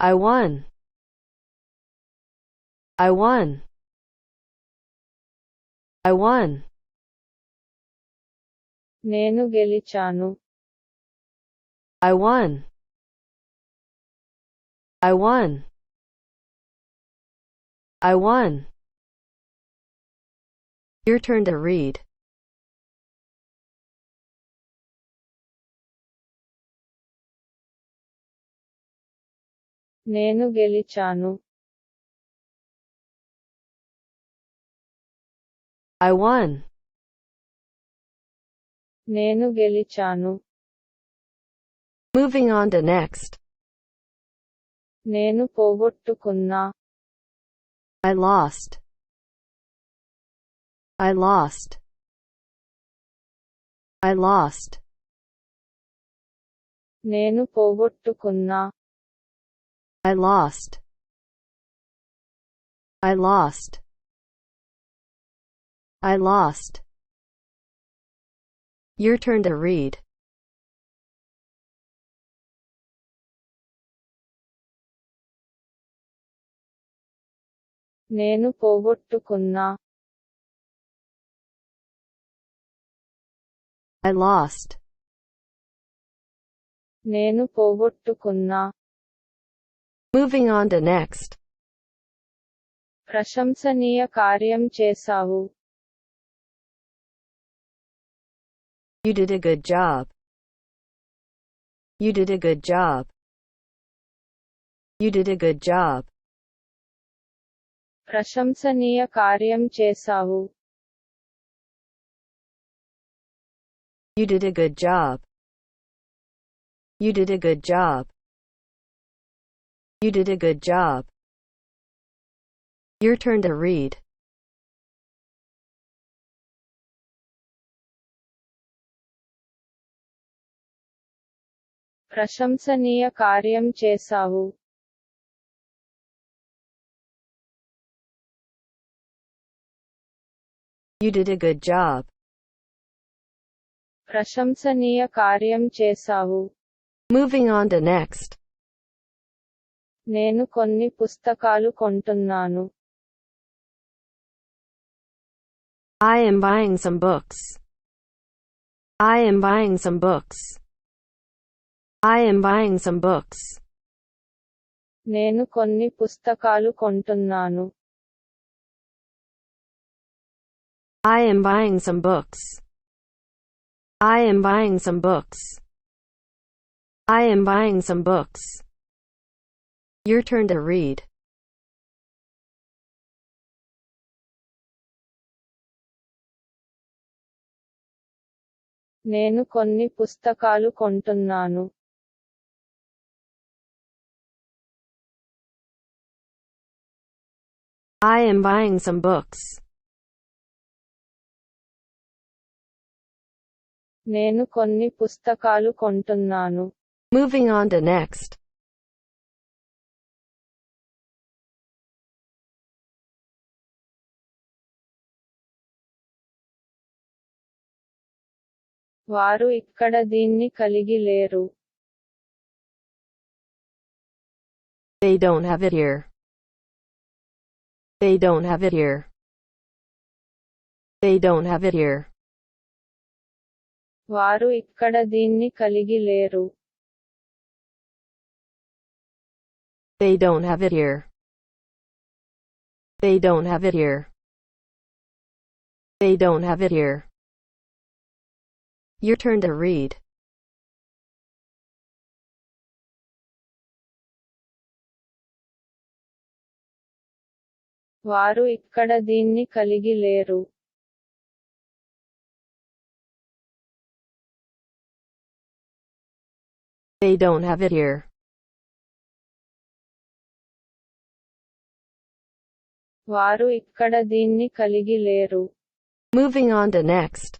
I won. I won. I won. నేను గెలిచాను I won. I won. I won. Your turn to read. నేను గెలిచాను I won. నేను గెలిచాను Moving on to next. నేను పోగొట్టుకున్నా I lost. I lost. I lost. నేను పోగొట్టుకున్నా I lost. I lost. I lost. Your turn to read. నేను పోగొట్టుకున్నా I lost. నేను పోగొట్టుకున్నా Moving on to next. ప్రశంసనీయ కార్యం చేశావు You did a good job. You did a good job. You did a good job. ప్రశంసనీయ కార్యం చేశావు You did a good job. You did a good job. You did a good job. Your turn to read. ప్రశంసనీయ కార్యం చేశావు You did a good job. ప్రశంసనీయ కార్యం చేశావు Moving on to next. నేను కొన్ని పుస్తకాలు కొంటున్నాను I am buying some books. I am buying some books. I am buying some books. నేను కొన్ని పుస్తకాలు కొంటున్నాను I am buying some books. I am buying some books. I am buying some books. Your turn to read. నేను కొన్ని పుస్తకాలు కొంటున్నాను I am buying some books. నేను కొన్ని పుస్తకాలు కొంటున్నాను Moving on to next. వారు ఇక్కడ దీన్ని కలిగి లేరు They don't have it here. They don't have it here. They don't have it here. వారు ఇక్కడ దీన్ని కలిగి లేరు They don't have it here. They don't have it here. They don't have it here. Your turn to read. వారు ఇక్కడ దీన్ని కలిగి లేరు They don't have it here. వారు ఇక్కడ దీన్ని కలిగి లేరు Moving on to next.